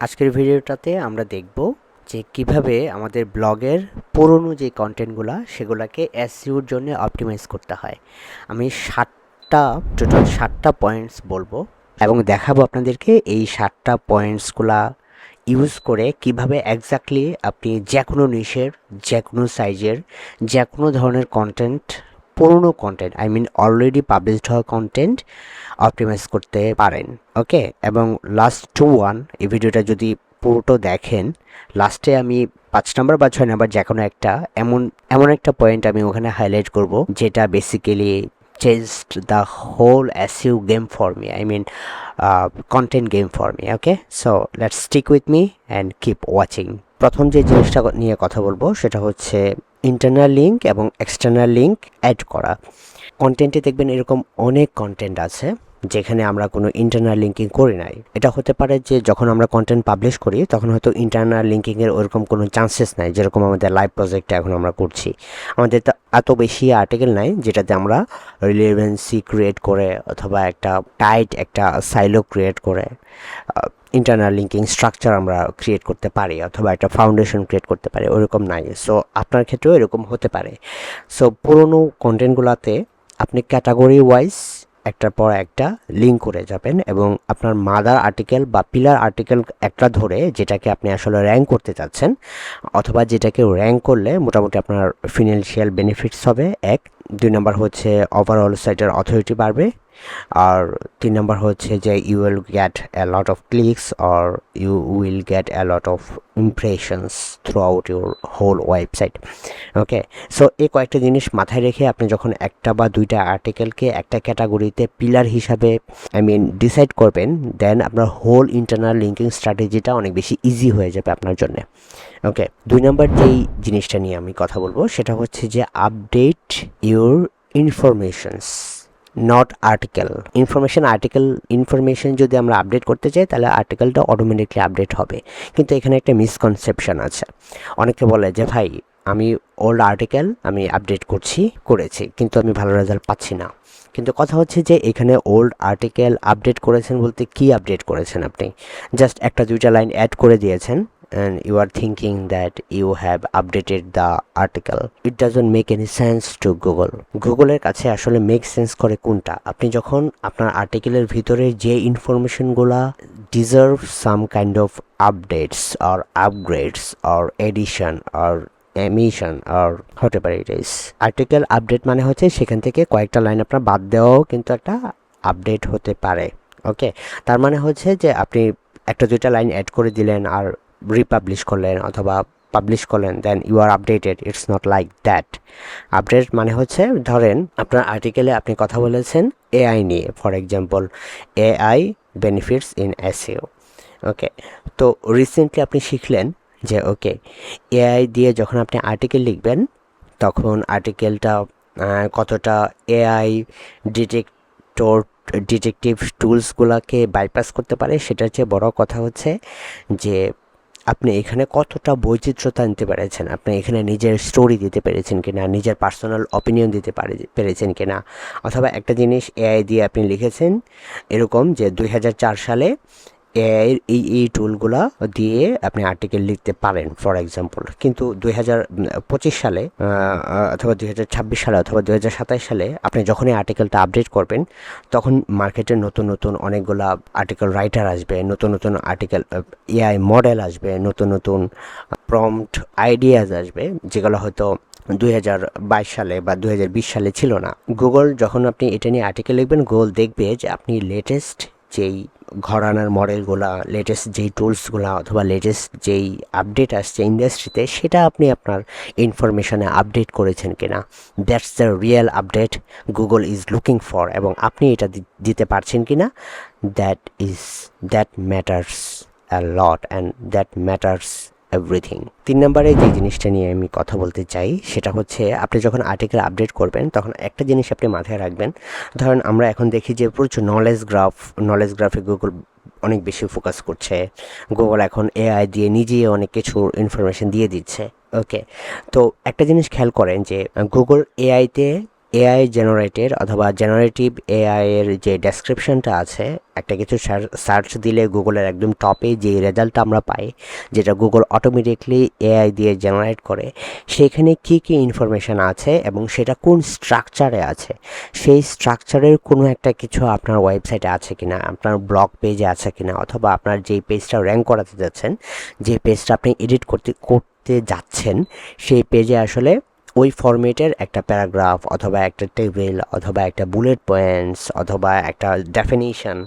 আজকের ভিডিওটাতে আমরা দেখব যে কীভাবে আমাদের ব্লগের পুরনো যে কন্টেন্টগুলো, সেগুলোকে এসইউর জন্য অপটিমাইজ করতে হয়। আমি সাতটা টোটাল সাতটা পয়েন্টস বলব এবং দেখাবো আপনাদেরকে এই সাতটা পয়েন্টসগুলা ইউজ করে কীভাবে এক্স্যাক্টলি আপনি যে কোনো নিশের যে কোনো সাইজের যে কোনো ধরনের কন্টেন্ট পুরনো content I mean already published হওয়া কন্টেন্ট অপটিমাইজ করতে পারেন ওকে এবং লাস্ট টু ওয়ান এই ভিডিওটা যদি পুরোটা দেখেন লাস্টে আমি পাঁচ নাম্বার বা ছয় নাম্বার যে কোনো একটা এমন এমন একটা পয়েন্ট আমি ওখানে হাইলাইট করব যেটা basically the whole SU game for me. I mean, uh, content game for me. Okay, so let's stick with me and keep watching. প্রথম যে জিনিসটা নিয়ে কথা বলব সেটা হচ্ছে ইন্টারনাল লিঙ্ক এবং এক্সটার্নাল লিঙ্ক অ্যাড করা। কন্টেন্টে দেখবেন এরকম অনেক কন্টেন্ট আছে, যেখানে আমরা কোনো ইন্টারনাল লিঙ্কিং করি নাই। এটা হতে পারে যে যখন আমরা কন্টেন্ট পাবলিশ করি, তখন হয়তো ইন্টারনাল লিঙ্কিংয়ের ওরকম কোনো চান্সেস নাই, যেরকম আমাদের লাইভ প্রজেক্টে এখন আমরা করছি। আমাদের এত বেশি আর্টিকেল নাই, যেটাতে আমরা রিলেভেন্সি ক্রিয়েট করে অথবা একটা টাইট একটা সাইলো ক্রিয়েট করে। ইন্টারনাল লিঙ্কিং স্ট্রাকচার আমরা ক্রিয়েট করতে পারি অথবা একটা ফাউন্ডেশন ক্রিয়েট করতে পারি, ওরকম নাই। সো আপনার ক্ষেত্রেও এরকম হতে পারে। সো পুরোনো কন্টেন্টগুলোতে আপনি ক্যাটাগরি ওয়াইজ একটার পর একটা লিঙ্ক করে যাবেন এবং আপনার মাদার আর্টিকেল বা পিলার আর্টিকেল একটা ধরে যেটাকে আপনি আসলে র্যাঙ্ক করতে চাচ্ছেন, অথবা যেটাকে র্যাঙ্ক করলে মোটামুটি আপনার ফিনান্সিয়াল বেনিফিটস হবে। এক, দুই নম্বর হচ্ছে ওভারঅল সাইটের অথরিটি বাড়বে। আর তিন নম্বর হচ্ছে যে you will get a lot of clicks or you will get a lot of impressions throughout your whole website okay so এই কয়েকটা জিনিস মাথায় রেখে আপনি যখন একটা বা দুইটা আর্টিকেলকে একটা ক্যাটাগরিতে পিলার হিসাবে আই মিন ডিসাইড করবেন দেন আপনার হোল ইন্টারনাল লিঙ্কিং স্ট্র্যাটেজিটা অনেক বেশি ইজি হয়ে যাবে আপনার জন্য। ওকে দুই নম্বর যেই জিনিসটা নিয়ে আমি কথা বলব, সেটা হচ্ছে যে update your informations not article information article information যদি আমরা আপডেট করতে চাই, তাহলে আর্টিকেলটা অটোমেটিকলি আপডেট হবে। কিন্তু এখানে একটা মিসকনসেপশন আছে। অনেকে বলে যে, ভাই, আমি ওল্ড আর্টিকেল আমি আপডেট করছি, করেছি, কিন্তু আমি ভালো রেজাল্ট পাচ্ছি না। কিন্তু কথা হচ্ছে যে, এখানে ওল্ড আর্টিকেল আপডেট করেছেন বলতে কি আপডেট করেছেন আপনি? জাস্ট একটা দুইটা লাইন অ্যাড করে দিয়েছেন। And you are thinking that you have updated the article. It doesn't make any sense to google. গুগলের কাছে আসলে মেক সেন্স করে কোনটা? আপনি যখন আপনার আর্টিকেলের ভিতরে যে ইনফরমেশনগুলা deserve some kind of updates or upgrades or addition or emission আর হতে পারে ইট ইস আর্টিকেল আপডেট মানে হচ্ছে সেখান থেকে কয়েকটা লাইন আপনার বাদ দেওয়াও কিন্তু একটা আপডেট হতে পারে ওকে তার মানে হচ্ছে যে আপনি একটা দুইটা লাইন অ্যাড করে দিলেন আর রিপাবলিশ করলেন অথবা পাবলিশ করলেন then you are updated it's not like that update মানে হচ্ছে, ধরেন আপনার আর্টিকেলে আপনি কথা বলেছেন এআই নিয়ে for example AI benefits in SEO okay তো রিসেন্টলি আপনি শিখলেন যে ওকে এআই দিয়ে যখন আপনি আর্টিকেল লিখবেন, তখন আর্টিকেলটা কতটা এআই ডিটেক্টর ডিটেকটিভ টুলসগুলোকে বাইপাস করতে পারে, সেটার চেয়ে বড় কথা হচ্ছে যে আপনি এখানে কতটা বৈচিত্র্যতা আনতে পেরেছেন? আপনি এখানে নিজের স্টোরি দিতে পেরেছেন কিনা? নিজের পার্সোনাল অপিনিয়ন দিতে পারে, পেরেছেন কিনা? অথবা একটা জিনিস এআই দিয়ে আপনি লিখেছেন, এরকম যে দুই হাজার চার সালে এআইয়ের এই এই টুলগুলা দিয়ে আপনি আর্টিকেল লিখতে পারেন ফর এক্সাম্পল কিন্তু দুই হাজার পঁচিশ সালে অথবা দুই হাজার ছাব্বিশ সালে অথবা দুই হাজার সাতাশ সালে আপনি যখনই আর্টিকেলটা আপডেট করবেন, তখন মার্কেটে নতুন নতুন অনেকগুলা আর্টিকেল রাইটার আসবে, নতুন নতুন আর্টিকেল এআই মডেল আসবে, নতুন নতুন প্রম্পট আইডিয়াজ আসবে, যেগুলো হয়তো দুই হাজার বাইশ সালে বা দু হাজার বিশ সালে ছিল না। গুগল যখন আপনি এটা নিয়ে আর্টিকেল লিখবেন গুগল দেখবে যে আপনি লেটেস্ট যেই ঘরানার মডেলগুলা লেটেস্ট যেই টুলসগুলা অথবা লেটেস্ট যেই আপডেট আসছে ইন্ডাস্ট্রিতে সেটা আপনি আপনার ইনফরমেশানে আপডেট করেছেন কিনা? That's the real update Google is looking for এবং আপনি এটা দিতে পারছেন কি না that is that matters a lot and that matters everything তিন নম্বরে যে জিনিসটা নিয়ে আমি কথা বলতে চাই, সেটা হচ্ছে আপনি যখন আর্টিকেল আপডেট করবেন, তখন একটা জিনিস আপনি মাথায় রাখবেন। ধরেন আমরা এখন দেখি যে প্রচুর নলেজ গ্রাফ নলেজ গ্রাফে গুগল অনেক বেশি ফোকাস করছে। গুগল এখন এআই দিয়ে নিজেই অনেক কিছু ইনফরমেশন দিয়ে দিচ্ছে। ওকে তো একটা জিনিস খেয়াল করেন যে গুগল এআইতে এআই জেনারেটেড অথবা জেনারেটিভ এআই এর যে ডেসক্রিপশনটা আছে, একটা কিছু সার্চ দিলে গুগলের একদম টপে যে রেজাল্টটা আমরা পাই, যেটা গুগল অটোমেটিকলি এআই দিয়ে জেনারেট করে, সেখানে কি কি ইনফরমেশান আছে এবং সেটা কোন স্ট্রাকচারে আছে? সেই স্ট্রাকচারের কোনো একটা কিছু আপনার ওয়েবসাইটে আছে কি না আপনার ব্লগ পেজে আছে কি না অথবা আপনার যেই পেজটা র্যাঙ্ক করাতে যাচ্ছেন, যে পেজটা আপনি এডিট করতে করতে যাচ্ছেন, সেই পেজে আসলে ওই ফরম্যাটের একটা প্যারাগ্রাফ অথবা একটা টেবিল অথবা একটা বুলেট পয়েন্টস অথবা একটা ডেফিনিশন,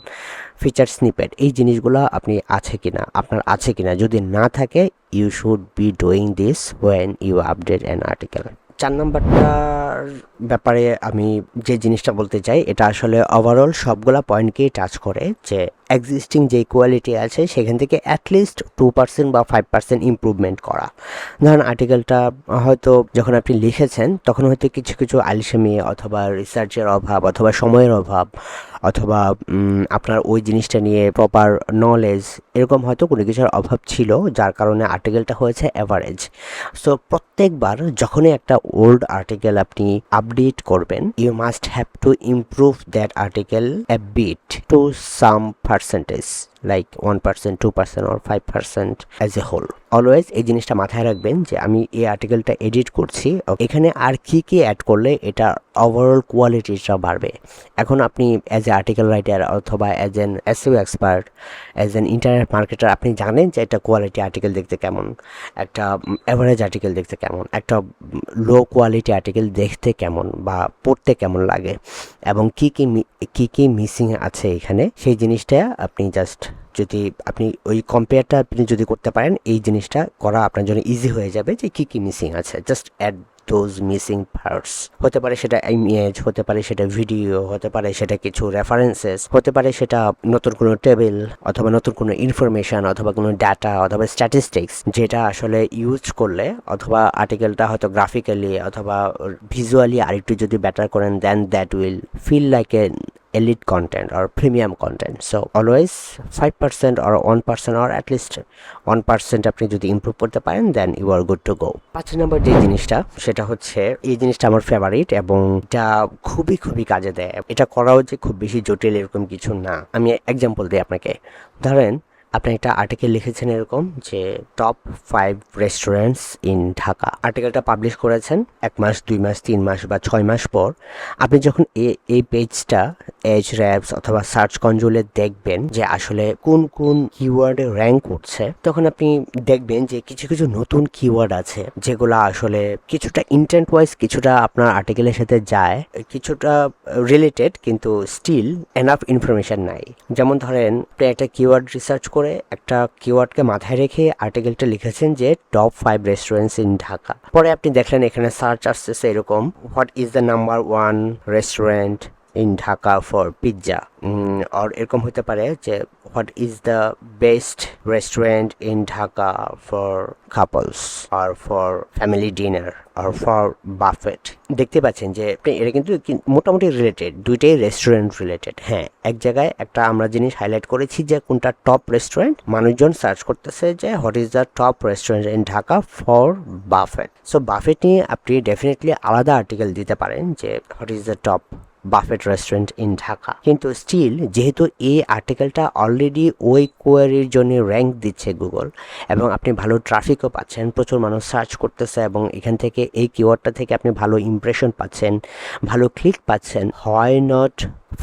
ফিচার স্নিপেট, এই জিনিসগুলো আপনি আছে কি না আপনার আছে কি না যদি না থাকে you should be doing this when you update an article চার নম্বরটার ব্যাপারে আমি যে জিনিসটা বলতে চাই, এটা আসলে ওভারঅল সবগুলা পয়েন্টকেই টাচ করে যে এক্সিস্টিং যে কোয়ালিটি আছে, সেখান থেকে অ্যাটলিস্ট টু পার্সেন্ট বা ফাইভ পার্সেন্ট ইম্প্রুভমেন্ট করা। ধরুন আর্টিকেলটা হয়তো যখন আপনি লিখেছেন, তখন হয়তো কিছু কিছু আলিসামি অথবা রিসার্চের অভাব অথবা সময়ের অভাব অথবা আপনার ওই জিনিসটা নিয়ে প্রপার নলেজ এরকম হয়তো কোনো কিছুর অভাব ছিল, যার কারণে আর্টিকেলটা হয়েছে অ্যাভারেজ সো প্রত্যেকবার যখনই একটা ওল্ড আর্টিকেল আপনি আপডেট করবেন you must have to improve that article a bit to some percentage like one percent two percent or five percent as a whole always এই জিনিসটা মাথায় রাখবেন যে আমি এই আর্টিকেলটা এডিট করছি এখানে আর কি কি অ্যাড করলে এটা ওভারঅল কোয়ালিটিটা বাড়বে? এখন আপনি অ্যাজ এ আর্টিকেল রাইটার অথবা as an SEO expert as an internet marketer আপনি জানেন যে একটা কোয়ালিটি আর্টিকেল দেখতে কেমন? একটা অ্যাভারেজ আর্টিকেল দেখতে কেমন? একটা লো কোয়ালিটি আর্টিকেল দেখতে কেমন বা পড়তে কেমন লাগে? এবং কি কি কি কি মিসিং আছে এখানে? সেই জিনিসটা আপনি জাস্ট যদি আপনি ওই কম্পেয়ারটা আপনি যদি করতে পারেন, এই জিনিসটা করা আপনার জন্য ইজি হয়ে যাবে যে কী কী মিসিং আছে। Just add those missing parts হতে পারে সেটা ইমেজ হতে পারে সেটা ভিডিও হতে পারে সেটা কিছু রেফারেন্সেস হতে পারে সেটা নতুন কোনো টেবিল অথবা নতুন কোনো ইনফরমেশন অথবা কোনো ডাটা অথবা স্ট্যাটিস্টিক্স যেটা আসলে ইউজ করলে অথবা আর্টিকেলটা হয়তো গ্রাফিক্যালি অথবা ভিজুয়ালি আরেকটু যদি বেটার করেন then that will feel like a elite content or premium content. So, always 5% or 1% or at least 1% আপনি যদি ইমপ্রুভ করতে পারেন then you are good to go পাঁচ নম্বর যে জিনিসটা, সেটা হচ্ছে এই জিনিসটা আমার ফেভারিট এবং এটা খুবই খুবই কাজে দেয়। এটা করাও যে খুব বেশি জটিল এরকম কিছু না। আমি এক্সাম্পল দিই আপনাকে। ধরেন আপনি একটা আর্টিকেল লিখেছেন এরকম যে top five restaurants in Dhaka. আর্টিকেলটা publish করেছেন এক মাস, দুই মাস, তিন মাস বা ছয় মাস পর। আপনি যখন এই পেজটা এজ র্যাপস অথবা সার্চ কনজুলে দেখবেন যে আসলে কোন কোন কিওয়ার্ডে র্যাঙ্ক করছে তখন আপনি দেখবেন যে কিছু কিছু নতুন কিওয়ার্ড আছে যেগুলো আসলে কিছুটা ইন্টেন্ট ওয়াইজ কিছুটা আপনার আর্টিকেলের সাথে যায়, কিছুটা রিলেটেড কিন্তু স্টিল এনাফ ইনফরমেশন নাই। যেমন ধরেন, আপনি একটা কিওয়ার্ড রিসার্চ করে করে একটা কিওয়ার্ডকে মাথায় রেখে আর্টিকেলটা লিখেছেন যে top five restaurants in Dhaka. পরে আপনি দেখলেন এখানে সার্চ আসতেছে এরকম what is the number one restaurant in Dhaka for pizza আর এরকম হতে পারে যে what is the best restaurant in Dhaka for couples R for family dinner আর ফর বাফেট দেখতে পাচ্ছেন যে এটা কিন্তু মোটামুটি রিলেটেড দুইটাই রেস্টুরেন্ট রিলেটেড হ্যাঁ। এক জায়গায় একটা আমরা জিনিস হাইলাইট করেছি যে, কোনটা টপ রেস্টুরেন্ট মানুষজন সার্চ করতেছে যে what is the top restaurant in Dhaka for buffet so buffet নিয়ে আপনি ডেফিনেটলি আলাদা আর্টিকেল দিতে পারেন যে what is the top buffet restaurant in Dhaka কিন্তু স্টিল যেহেতু এই আর্টিকেলটা অলরেডি ওই কোয়ারির জন্য র্যাঙ্ক দিচ্ছে গুগল এবং আপনি ভালো ট্রাফিকও পাচ্ছেন, প্রচুর মানুষ সার্চ করতেছে, এবং এখান থেকে এই কিওয়ার্ডটা থেকে আপনি ভালো ইমপ্রেশন পাচ্ছেন, ভালো ক্লিক পাচ্ছেন হয় not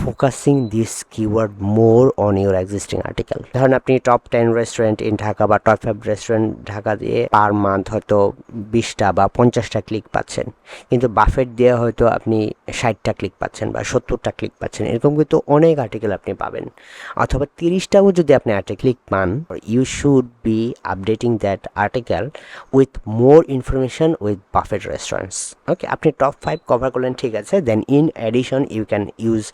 focusing this keyword more on your existing article ধরেন আপনি top ten restaurant in Dhaka বা টপ ফাইভ রেস্টুরেন্ট ঢাকা দিয়ে পার মান্থ হয়তো বিশটা বা পঞ্চাশটা ক্লিক পাচ্ছেন। কিন্তু বাফেট দিয়ে হয়তো আপনি ষাটটা ক্লিক পাচ্ছেন বা সত্তরটা ক্লিক পাচ্ছেন। এরকম কিন্তু অনেক আর্টিকেল আপনি পাবেন। অথবা তিরিশটাও যদি আপনি আর্টিকেল ক্লিক পান you should be updating that article with more information with buffet restaurants okay আপনি টপ ফাইভ কভার করলেন, ঠিক আছে। Then in addition you can use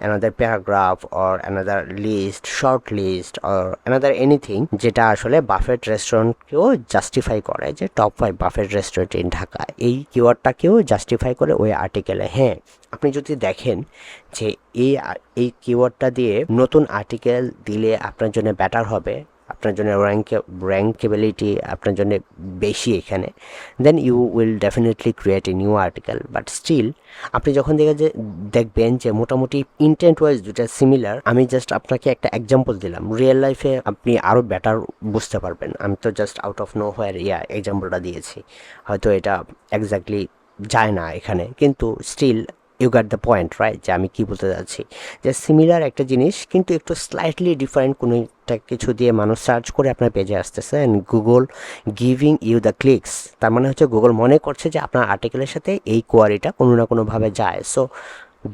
another paragraph or another list, short list or another anything, যেটা আসলে buffet রেস্টুরেন্টকেও justify করে যে top five buffet restaurant in Dhaka এই কিওয়ার্ডটাকেও জাস্টিফাই করে ওই আর্টিকেলে হ্যাঁ। আপনি যদি দেখেন যে এই এই কিওয়ার্ডটা দিয়ে নতুন আর্টিকেল দিলে আপনার জন্য বেটার হবে আপনার জন্য র্যাঙ্ক র্যাঙ্কেবিলিটি আপনার জন্য বেশি এখানে then you will definitely create a new article but still আপনি যখন দেখে যে, দেখবেন যে মোটামুটি ইন্টেন্ট ওয়াইজ দুটা সিমিলার আমি জাস্ট আপনাকে একটা এক্সাম্পল দিলাম। রিয়েল লাইফে আপনি আরও বেটার বুঝতে পারবেন। আমি তো just out of nowhere yeah এক্সাম্পলটা দিয়েছি। হয়তো এটা এক্স্যাক্টলি যায় না এখানে। কিন্তু still you got the point right যে আমি কী বলতে যাচ্ছি? যে সিমিলার একটা জিনিস, কিন্তু একটু স্লাইটলি ডিফারেন্ট কোনো একটা কিছু দিয়ে মানুষ সার্চ করে আপনার পেজে আসতেছে and Google giving you the clicks তার মানে হচ্ছে গুগল মনে করছে যে আপনার আর্টিকেলের সাথে এই কোয়ারিটা কোনো না কোনোভাবে যায়। So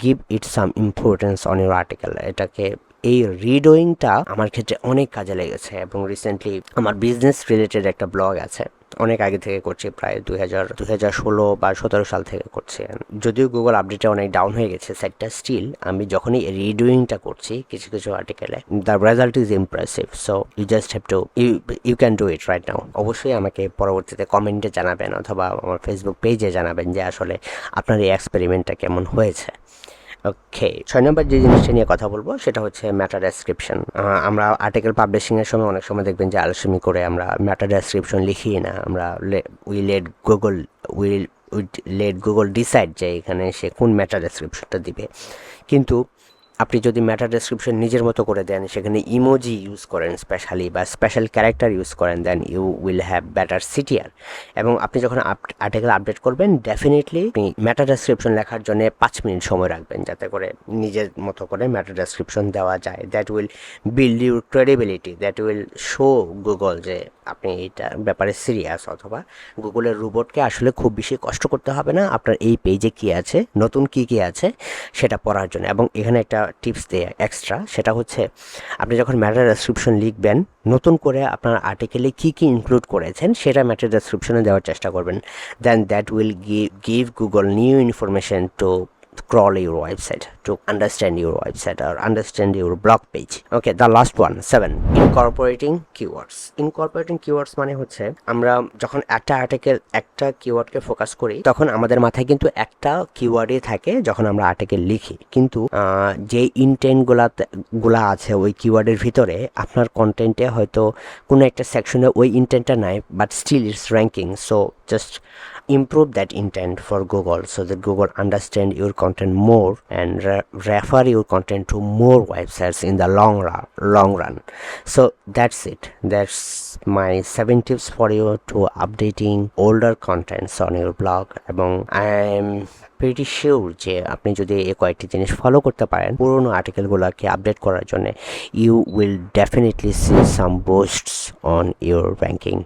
give it some importance on your article এটাকে এই রিডোয়িংটা আমার ক্ষেত্রে অনেক কাজে লেগেছে এবং রিসেন্টলি আমার বিজনেস রিলেটেড একটা ব্লগ আছে। অনেক আগে থেকে করছি, প্রায় দুই হাজার দুই হাজার ষোলো বা সতেরো সাল থেকে করছি। যদিও গুগল আপডেটে অনেক ডাউন হয়ে গেছে সাইটটা স্টিল আমি যখনই রিডুইংটা করছি কিছু কিছু আর্টিকেলে the result is impressive so you just have to you you can do it right now অবশ্যই আমাকে পরবর্তীতে কমেন্টে জানাবেন অথবা আমার ফেসবুক পেজে জানাবেন যে আসলে আপনার এই এক্সপেরিমেন্টটা কেমন হয়েছে। ওকে ছয় নম্বর যে জিনিসটা নিয়ে কথা বলব, সেটা হচ্ছে ম্যাটার ডেসক্রিপশন আমরা আর্টিকেল পাবলিশিংয়ের সময় অনেক সময় দেখবেন যে আলসেমি করে আমরা ম্যাটার ডেসক্রিপশন লিখি না। আমরা we let Google will we let Google decide যে এখানে সে কোন ম্যাটার ডেসক্রিপশনটা দিবে। কিন্তু আপনি যদি ম্যাটার ডেসক্রিপশন নিজের মতো করে দেন, সেখানে ইমোজি ইউজ করেন স্পেশালি বা স্পেশাল ক্যারেক্টার ইউজ করেন then you will have better CTR এবং আপনি যখন আর্টিকেল আপডেট করবেন ডেফিনেটলি আপনি ম্যাটার ডেসক্রিপশন লেখার জন্য পাঁচ মিনিট সময় রাখবেন যাতে করে নিজের মতো করে ম্যাটার ডেসক্রিপশন দেওয়া যায়। That will build your credibility that will show Google যে আপনি এইটার ব্যাপারে সিরিয়াস অথবা গুগলের রোবটকে আসলে খুব বেশি কষ্ট করতে হবে না। আপনার এই পেজে কী আছে, নতুন কী কী আছে, সেটা পড়ার জন্য। এবং এখানে একটা টিপস দেয় এক্সট্রা সেটা হচ্ছে আপনি যখন ম্যাটার ডেসক্রিপশন লিখবেন, নতুন করে আপনার আর্টিকেলে কী কী ইনক্লুড করেছেন, সেটা ম্যাটার ডেসক্রিপশনে দেওয়ার চেষ্টা করবেন। Then that will give give Google new information to crawl your website to understand your website or understand your blog page. Okay, the last one, seven, incorporating keywords. Incorporating keywords মানে হচ্ছে আমরা যখন একটা article একটা কিওয়ার্ডকে focus করি, তখন আমাদের মাথায় কিন্তু একটা কিওয়ার্ডই থাকে যখন আমরা আর্টিকেল লিখি। কিন্তু যে ইন্টেন্টগুলা গুলা আছে ওই কিওয়ার্ডের ভিতরে, আপনার কন্টেন্টে হয়তো কোনো একটা সেকশনে ওই ইন্টেন্টটা নাই but still it's ranking so just improve that intent for google so that google understand your content more and re- refer your content to more websites in the long run long run so that's it that's my seven tips for you to updating older contents on your blog এবং i'm pretty sure যে আপনি যদি এই কয়েকটি জিনিস follow করতে পারেন পুরোনো আর্টিকেলগুলোকে আপডেট করার জন্য you will definitely see some boosts on your ranking